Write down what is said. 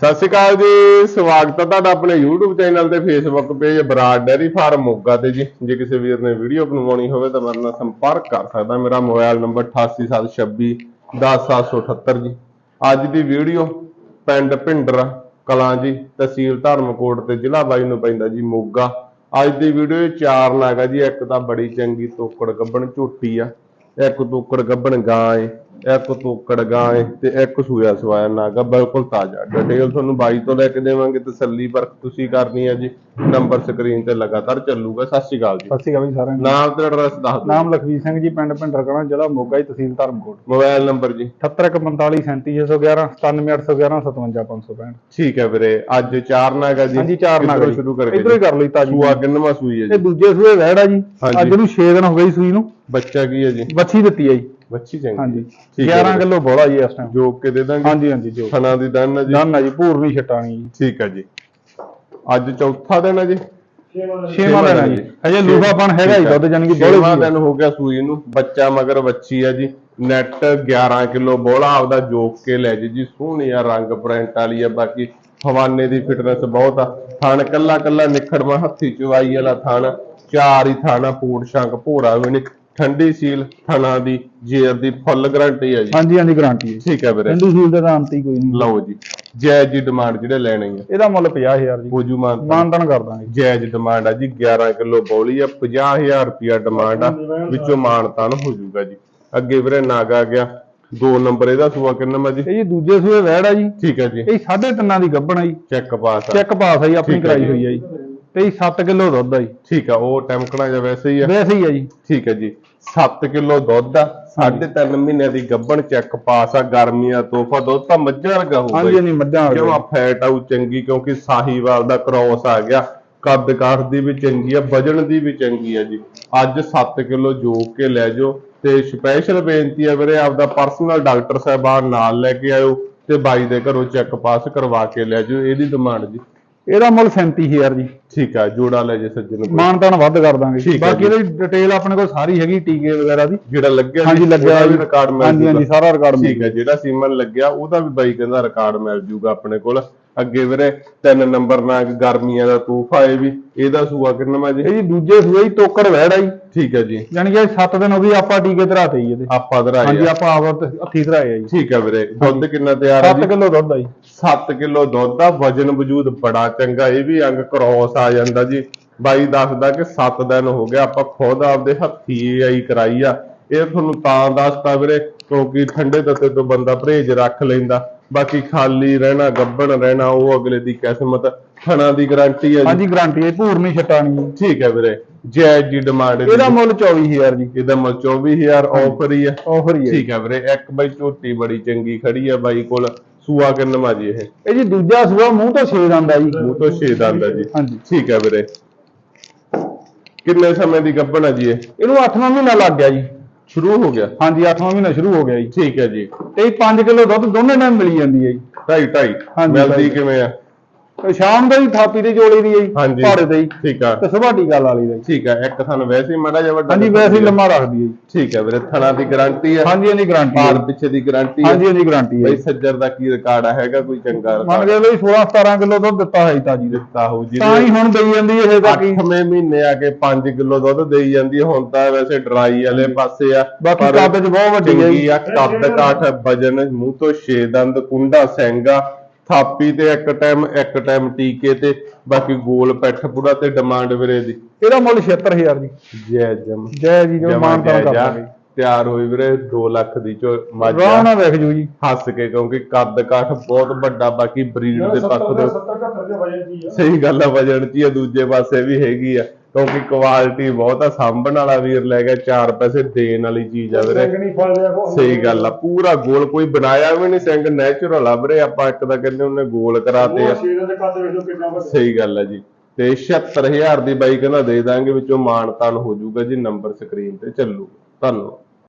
ਸਤਿ ਸ਼੍ਰੀ ਅਕਾਲ ਜੀ, ਸਵਾਗਤ ਹੈ ਤੁਹਾਡਾ ਆਪਣੇ YouTube ਚੈਨਲ ਤੇ Facebook page Brar dairy farm Moga ਤੇ ਜੀ। ਜੇ ਕਿਸੇ ਵੀਰ ਨੇ ਵੀਡੀਓ ਬਣਵਾਉਣੀ ਹੋਵੇ ਤਾਂ ਮੇਰੇ ਨਾਲ ਸੰਪਰਕ ਕਰ ਸਕਦਾ। ਮੇਰਾ ਮੋਬਾਈਲ ਨੰਬਰ 8876 10778 ਜੀ। ਅੱਜ ਦੀ ਵੀਡੀਓ ਪਿੰਡ ਭਿੰਡਰ, ਕਲਾਂ ਜੀ, ਤਹਿਸੀਲ ਧਰਮਕੋਟ ਤੇ ਜ਼ਿਲ੍ਹਾ ਬਾਈ ਨੂੰ ਪੈਂਦਾ ਜੀ, ਮੋਗਾ। ਅੱਜ ਦੀ ਵੀਡੀਓ ਚਾਰ ਨਾਗਾ ਜੀ, ਇੱਕ ਤਾਂ ਬੜੀ ਚੰਗੀ ਤੋਕੜ ਗੱਬਣ ਝੋਟੀ ਆ, ਇੱਕ ਤੋਕੜ ਗੱਬਣ ਗਾਂ ਏ। ਇੱਕ ਤੋਕੜ ਗਾਂ ਏ ਤੇ ਇੱਕ ਸੂਆ ਸਵਾਇਆ ਨਾਗਾ ਬਿਲਕੁਲ ਤਾਜ਼ਾ। ਡਿਟੇਲ ਤੁਹਾਨੂੰ ਬਾਈ ਤੋਂ ਲੈ ਕੇ ਦੇਵਾਂਗੇ ਤਸੱਲੀ ਪਰਖ ਤੁਸੀਂ ਕਰਨੀ ਹੈ ਜੀ। ਨੰਬਰ ਸਕਰੀਨ ਤੇ ਲਗਾਤਾਰ ਚੱਲੂਗਾ। ਸਤਿ ਸ਼੍ਰੀ ਅਕਾਲ ਜੀ। ਸਤਿ ਸ਼੍ਰੀ ਅਕਾਲ ਜੀ ਸਾਰਿਆਂ ਨੂੰ। ਨਾਮ ਤੇ ਐਡਰੈਸ ਦੱਸ ਦਿਓ। ਨਾਮ ਲਖਵੀਰ ਸਿੰਘ ਜੀ ਪਿੰਡ ਕਲਾਂ ਜ਼ਿਲ੍ਹਾ ਮੋਗਾ ਜੀ ਤਹਿਸੀਲ ਧਰਮਕੋਟ। ਮੋਬਾਈਲ ਨੰਬਰ ਜੀ। 7145 37611 97811 57565 ਠੀਕ ਹੈ ਵੀਰੇ ਅੱਜ ਚਾਰ ਨਾਗਾ ਜੀ। ਹਾਂਜੀ ਚਾਰ ਨਾਗ ਸ਼ੁਰੂ ਕਰਕੇ ਇਧਰੋਂ ਹੀ ਕਰ ਲਈ ਤਾਜੀ ਸੂਆ ਕਿੰਨਵਾਂ ਸੂਈ ਹੈ ਇਹ ਜੀ ਦੂਜੇ ਸੂਏ ਵਹਿੜਾ ਜੀ। ਅੱਜ ਨੂੰ 6 ਦਿਨ ਹੋ ਗਏ ਸੂਈ ਨੂੰ। ਬੱਚਾ ਕੀ ਹੈ ਜੀ? ਬੱਚੀ ਦਿੱਤੀ ਹੈ ਜੀ। ਬੱਚੀ ਚੰਗੀ ਹਾਂਜੀ। ਠੀਕ ਹੈ 11 ਵੀਰੇ। ਕਿਲੋ ਬੋਲਾ ਜੀ ਇਸ ਟਾਈਮ ਜੋ ਕੇ ਦੇ ਦਾਂਗੇ। ਹਾਂਜੀ ਹਾਂਜੀ ਜੋ। ਥਣਾ ਦੀ ਦੰਨ ਹੈ ਜੀ। ਨਾ ਨਾ ਜੀ ਪੂਰਨੀ ਛਟਾਣੀ ਜੀ। ਠੀਕ ਹੈ ਜੀ। ਅੱਜ ਚੌਥਾ ਦਿਨ ਹੈ ਜੀ। ਛੇਵਾਂ ਦਿਨ ਹੈ ਜੀ। ਹਜੇ ਲੂਫਾਪਣ ਹੈਗਾ ਜੀ ਦੁੱਧ ਜਾਨੀ ਕਿ ਛੇਵਾਂ ਦਿਨ ਹੋ ਗਿਆ ਸੂਈ ਨੂੰ। ਬੱਚਾ ਮਗਰ ਬੱਚੀ ਹੈ ਜੀ। ਨੈਟ 11 ਕਿਲੋ ਬੋਲਾ ਆਪਦਾ ਜੋਕ ਕੇ ਲੈ ਜੀ ਜੀ। ਸੋਹਣੀ ਆ ਰੰਗ ਪ੍ਰਿੰਟ ਵਾਲੀ ਆ। ਬਾਕੀ ਹਵਾਨੇ ਦੀ ਫਿਟਨੈਸ ਬਹੁਤ ਆ। ਥਣ ਕੱਲਾ ਕੱਲਾ ਨਿਖੜਵਾ ਹੱਥੀ ਚਵਾਈ ਵਾਲਾ ਥਣ। ਚਾਰ ਹੀ ਥਾਣਾ ਪੂੜ ਸ਼ੰਕ ਭੋਰਾ ਵੀ ਨਹੀਂ ਠੰਡੀ ਸੀਲ ਥਣਾ ਦੀ ਜੇਰ ਦੀ ਫੁੱਲ ਗਾਰੰਟੀ ਹੈ ਜੀ। ਹਾਂਜੀ ਹਾਂਜੀ ਗਾਰੰਟੀ ਹੈ ਠੀਕ ਹੈ ਵੀਰੇ। ਹਿੰਦੂ ਸੂਲ ਦਾ ਹੀ ਕੋਈ ਨਹੀਂ। ਲਓ ਜੀ ਜਾਇਜ਼ ਜੀ ਡਿਮਾਂਡ ਜਿਹੜੇ ਲੈਣੇ ਆ। ਇਹਦਾ ਮੁੱਲ 50000 ਜੀ। ਹੋਜੂ ਮਾਨ ਮਾਨਤਨ ਕਰ ਦਾਂਗੇ। ਜਾਇਜ਼ ਡਿਮਾਂਡ ਆ ਜੀ 11 ਕਿਲੋ ਬੌਲੀ ਆ 50000 ਰੁਪਿਆ ਡਿਮਾਂਡ ਆ। ਵਿੱਚੋਂ ਮਾਨਤਾਨ ਹੋ ਜਾਊਗਾ ਜੀ। ਅੱਗੇ ਵੀਰੇ ਨਾਗ ਆ ਗਿਆ। ਦੋ ਨੰਬਰ ਇਹਦਾ ਸੂਆ ਕਿੰਨਾ ਮਾ ਜੀ ਇਹ ਜੀ ਦੂਜੇ ਸੂਏ ਵਹਿੜਾ ਜੀ। ਠੀਕ ਹੈ ਜੀ। ਇਹ ਸਾਢੇ ਤਿੰਨਾਂ ਦੀ ਗੱਭਣ ਆ ਜੀ। ਚੈੱਕ ਪਾਸ ਆ। ਚੈੱਕ ਪਾਸ ਆ ਜੀ ਆਪਣੀ ਠੀਕ ਹੈ ਕਰਾਈ ਜੀ। ਹੋਈ ਆ ਜੀ। ਤੇ ਇਹ 7 ਕਿਲੋ ਦੁੱਧ ਆ ਜੀ। ਠੀਕ ਆ ਉਹ ਟੈਂਕਣਾ ਜਾਂ ਵੈਸੇ ਹੀ ਆ। ਵੈਸੇ ਹੀ ਆ ਜੀ। ਠੀਕ ਹੈ ਜੀ। 7 ਕਿਲੋ ਦੁੱਧ ਆ ਸਾਢੇ ਤਿੰਨ ਮਹੀਨੇ ਦੀ ਗੱਭਣ ਚੈੱਕ ਪਾਸ ਆ ਗਰਮੀਆਂ ਤੋਹਫਾ ਦੁੱਧ ਤਾਂ ਮੱਝਾਂ ਵਰਗਾ ਹੋਊਗਾ ਹਾਂਜੀ ਜੀ। ਹਾਂਜੀ ਮੱਝਾਂ ਆ ਕਿਉਂ ਆ ਫੈਟ ਆਉ ਚੰਗੀ ਕਿਉਂਕਿ ਸਾਹੀਵਾਲ ਦਾ ਕ੍ਰੋਸ ਆ ਗਿਆ। ਕੱਦ ਕਾਠ ਦੀ ਵੀ ਚੰਗੀ ਆ ਵਜਨ ਦੀ ਵੀ ਚੰਗੀ ਆ ਜੀ। ਅੱਜ 7 ਕਿਲੋ ਜੋਕ ਕੇ ਲੈ ਜਾਓ ਤੇ ਸਪੈਸ਼ਲ ਬੇਨਤੀ ਆ ਵੀਰੇ ਆਪਦਾ ਪਰਸਨਲ ਡਾਕਟਰ ਸਾਹਿਬਾਨ ਨਾਲ ਲੈ ਕੇ ਆਇਓ ਤੇ ਬਾਈ ਦੇ ਘਰੋਂ ਚੈੱਕ ਪਾਸ ਕਰਵਾ ਕੇ ਲੈ ਜਾਓ ਇਹਦੀ ਡਿਮਾਂਡ ਜੀ। ਇਹਦਾ ਮੁੱਲ 37000 ਜੀ ਠੀਕ ਆ ਜੋੜਾ ਲੈ ਜੇ ਸੱਜਣ ਨੂੰ ਮਾਨਤਾਨ ਵੱਧ ਕਰ ਦਾਂਗੇ ਠੀਕ ਹੈ ਬਾਕੀ। ਇਹਦੀ ਡਿਟੇਲ ਆਪਣੇ ਕੋਲ ਸਾਰੀ ਹੈਗੀ ਟੀਕੇ ਵਗੈਰਾ ਦੀ ਜਿਹੜਾ ਲੱਗਿਆ ਹਾਂਜੀ ਲੱਗਿਆ ਵੀ। ਰਿਕਾਰਡ ਮਿਲ ਹਾਂਜੀ ਹਾਂਜੀ। ਸਾਰਾ ਰਿਕਾਰਡ ਮਿਲ ਠੀਕ ਹੈ ਜਿਹੜਾ ਸੀਮਨ ਲੱਗਿਆ ਉਹਦਾ ਵੀ ਬਾਈ ਕਹਿੰਦਾ ਰਿਕਾਰਡ ਮਿਲ ਜੂਗਾ ਆਪਣੇ ਕੋਲ ਅੱਗੇ ਵੀਰੇ ਤਿੰਨ ਨੰਬਰ ਨਾਲ ਇੱਕ ਗਰਮੀਆਂ ਦਾ ਤੂਫਾ ਇਹ ਵੀ ਇਹਦਾ ਸੂਆ ਕਿੰਨਾ ਜੀ? ਇਹ ਜੀ ਦੂਜੇ ਸੂਏ ਹੀ ਤੋਕੜ ਵਹਿੜਾ ਜੀ ਠੀਕ ਹੈ ਜੀ। ਯਾਨੀ ਕਿ 7 ਦਿਨ ਹੋ ਗਏ ਆਪਾਂ ਟੀਕੇ ਧਰਾਤੇ ਜੀ ਇਹਦੇ। ਆਪਾਂ ਧਰਾਏ ਹਾਂਜੀ ਆਪਾਂ ਆਪ ਹੱਥੀ ਧਰਾਏ ਆ ਜੀ। ਠੀਕ ਹੈ ਵੀਰੇ ਦੁੱਧ ਕਿੰਨਾ ਤਿਆਰ ਹੈ 7 ਜੀ? ਕਿਲੋ ਦੁੱਧ ਆ ਜੀ। 7 ਕਿਲੋ ਦੁੱਧ ਦਾ ਵਜਨ ਵਜੂਦ ਬੜਾ ਚੰਗਾ ਇਹ ਵੀ ਅੰਗ ਕ੍ਰੋਸ ਆ ਜਾਂਦਾ ਜੀ। ਬਾਈ ਦੱਸਦਾ ਕਿ 7 ਦਿਨ ਹੋ ਗਿਆ ਆਪਾਂ ਖੁਦ ਆਪਦੇ ਹੱਥੀ ਆਈ ਕਰਾਈ ਆ। ਇਹ ਤੁਹਾਨੂੰ ਤਾਂ ਦੱਸਤਾ ਵੀਰੇ ਕਿਉਂਕਿ ਠੰਡੇ ਤੱਤੇ ਤੋਂ ਬੰਦਾ ਪਰਹੇਜ ਰੱਖ ਲੈਂਦਾ। ਬਾਕੀ ਖਾਲੀ ਰਹਿਣਾ ਗੱਬਣ ਰਹਿਣਾ ਉਹ ਅਗਲੇ ਦੀ ਕਿਸਮਤ ਥਣਾ ਦੀ ਗਾਰੰਟੀ ਹੈ ਜੀ। ਹਾਂਜੀ ਗਾਰੰਟੀ ਹੈ ਪੂਰਨੀ ਛਟਾਣੀ ਜੀ ਠੀਕ ਹੈ ਵੀਰੇ। ਜੈ ਜੀ ਡਿਮਾਂਡ ਇਹਦਾ ਮੁੱਲ 24000 ਜੀ। ਇਹਦਾ ਮੁੱਲ 24000 ਆਫਰ ਹੀ ਆ ਆਫਰ ਹੀ ਹੈ। ਠੀਕ ਹੈ ਵੀਰੇ ਇੱਕ ਬਾਈ ਝੋਟੀ ਬੜੀ ਚੰਗੀ ਖੜੀ ਆ ਬਾਈ ਕੋਲ ਸੂਆ ਕਿੰਨਵਾ ਜੀ ਇਹ? ਇਹ ਜੀ ਦੂਜਾ ਸੂਆ ਮੂੰਹ ਤੋਂ ਛੇਦ ਆਂਦਾ ਜੀ। ਮੂੰਹ ਤੋਂ ਛੇ ਦੰਦ ਹੈ ਜੀ। ਹਾਂਜੀ। ਠੀਕ ਹੈ ਵੀਰੇ। ਕਿੰਨੇ ਸਮੇਂ ਦੀ ਗੱਭਣ ਹੈ ਜੀ ਇਹ? ਇਹਨੂੰ 8ਵਾਂ ਮਹੀਨਾ ਲੱਗ ਗਿਆ ਜੀ। ਸ਼ੁਰੂ ਹੋ ਗਿਆ। ਹਾਂਜੀ 8ਵਾਂ ਮਹੀਨਾ ਸ਼ੁਰੂ ਹੋ ਗਿਆ ਜੀ। ਠੀਕ ਹੈ ਜੀ। ਤੇ 5 ਕਿਲੋ ਦੁੱਧ ਦੋਨੇ ਟਾਈਮ ਮਿਲੀ ਜਾਂਦੀ ਹੈ ਜੀ। ਢਾਈ ਢਾਈ ਹਾਂਜੀ, ਮਿਲਦੀ ਢਾਈ। ਕਿਵੇਂ ਆ? ਸ਼ਾਮ ਦਾ ਹੀ ਥਾਪੀ ਦੀ ਜੋੜੀ ਦੀ ਹੈ ਜੀ ਤੇ ਜੀ ਠੀਕ ਆ। ਤੇ ਸੁਬਾਹ ਟੀਕਾ ਲਾ ਲਈ ਦਾ ਜੀ ਠੀਕ ਆ ਇੱਕ ਥਣ ਵੈਸੇ ਹੀ ਮਾੜਾ ਜਿਹਾ ਵੱਡਾ ਹਾਂਜੀ ਵੈਸੇ ਹੀ ਲੰਮਾ ਰੱਖਦੀ ਹੈ ਜੀ। ਠੀਕ ਹੈ ਵੀਰੇ ਥਣਾ ਦੀ ਗਾਰੰਟੀ ਹੈ ਹਾਂਜੀ ਹਾਂਜੀ ਗਾਰੰਟੀ ਹੈ ਪਿੱਛੇ ਦੀ ਗਾਰੰਟੀ ਹੈ ਹਾਂਜੀ ਹਾਂਜੀ ਗਾਰੰਟੀ ਹੈ ਬਈ ਸੱਜਰ ਦਾ ਕੀ ਰਿਕਾਰਡ ਹੈਗਾ ਕੋਈ ਚੰਗਾ ਮੰਨ ਕੇ ਬਈ 16 17 ਕਿਲੋ ਦੁੱਧ ਦਿੱਤਾ ਹੈ ਜੀ ਤਾਜੀ ਦੇ ਦਿੱਤਾ ਹੋ ਜੀ। ਤਾਂ ਹੀ ਹੁਣ ਦੇਈ ਜਾਂਦੀ ਇਹ ਬਾਕੀ 8ਵੇਂ ਮਹੀਨੇ ਆ ਕੇ 5 ਕਿਲੋ ਦੁੱਧ ਦੇਈ ਜਾਂਦੀ ਹੁਣ ਤਾਂ ਵੈਸੇ ਡਰਾਈ ਵਾਲੇ ਪਾਸੇ ਆ ਬਾਕੀ ਕੱਦ ਚ ਬਹੁਤ ਵੱਡੀ ਹੈ ਜੀ। ਆ ਕੱਦ ਕਾਠ ਵਜਨ ਮੂੰਹ ਤੋਂ ਛੇ ਦੰਦ ਕੁੰਡਾ ਸਿੰਗਾ ਥਾਪੀ ਤੇ ਇੱਕ ਟਾਈਮ ਇੱਕ ਟਾਈਮ ਟੀਕੇ ਤੇ ਬਾਕੀ ਗੋਲ ਪੈਠ ਪੂੜਾ ਤੇ ਡਿਮਾਂਡ ਵੀਰੇ ਦੀ। ਇਹਦਾ ਮੁੱਲ 76000 ਜੀ। ਜੈ ਜਮ। ਜੈ ਜੀ ਜੋ ਮਾਨ ਤਾਂ ਜੈ ਕਰ ਜਾ। ਦਾਂਗੇ ਤਿਆਰ ਹੋਈ ਵੀਰੇ 2 ਲੱਖ ਦੀ ਚੋ। ਰਾਹ ਨਾ ਵੇਖ ਜੂ ਜੀ। ਹੱਸ ਕੇ ਕਿਉਂਕਿ ਕੱਦ ਕਾਠ ਬਹੁਤ ਵੱਡਾ ਬਾਕੀ ਬਰੀਡ ਦੇ ਪੱਖ ਤੋਂ 70 ਦੇ ਵਜਨ ਦੀ ਆ। ਸਹੀ ਗੱਲ ਆ ਵਜਣ ਚ ਹੀ ਆ ਦੂਜੇ ਪਾਸੇ ਵੀ ਹੈਗੀ ਆ। ਕਿਉਂਕਿ ਕੁਆਲਿਟੀ ਬਹੁਤ ਆ ਸਾਂਭਣ ਵਾਲਾ ਵੀਰ ਲੈ ਗਿਆ 4 ਪੈਸੇ ਦੇਣ ਵਾਲੀ ਚੀਜ਼ ਆ ਵੀਰੇ। ਸਹੀ ਗੱਲ ਆ ਪੂਰਾ ਗੋਲ ਕੋਈ ਬਣਾਇਆ ਵੀ ਨਹੀਂ ਸਿੰਘ ਨੈਚੁਰਲ ਆ ਵੀਰੇ ਆਪਾਂ ਇੱਕ ਤਾਂ ਕਹਿੰਦੇ ਉਹਨੇ ਗੋਲ ਕਰਾਤੇ ਆ। ਸਹੀ ਗੱਲ ਆ ਜੀ। ਤੇ 76000 ਦੀ ਬਾਈ ਕਹਿੰਦਾ ਦੇ ਦਾਂਗੇ ਵਿੱਚੋਂ ਮਾਨਤਾਨ ਹੋ ਜਾਊਗਾ ਜੀ ਨੰਬਰ ਸਕਰੀਨ ਤੇ ਚੱਲੂਗਾ। ਧੰਨਵਾਦ।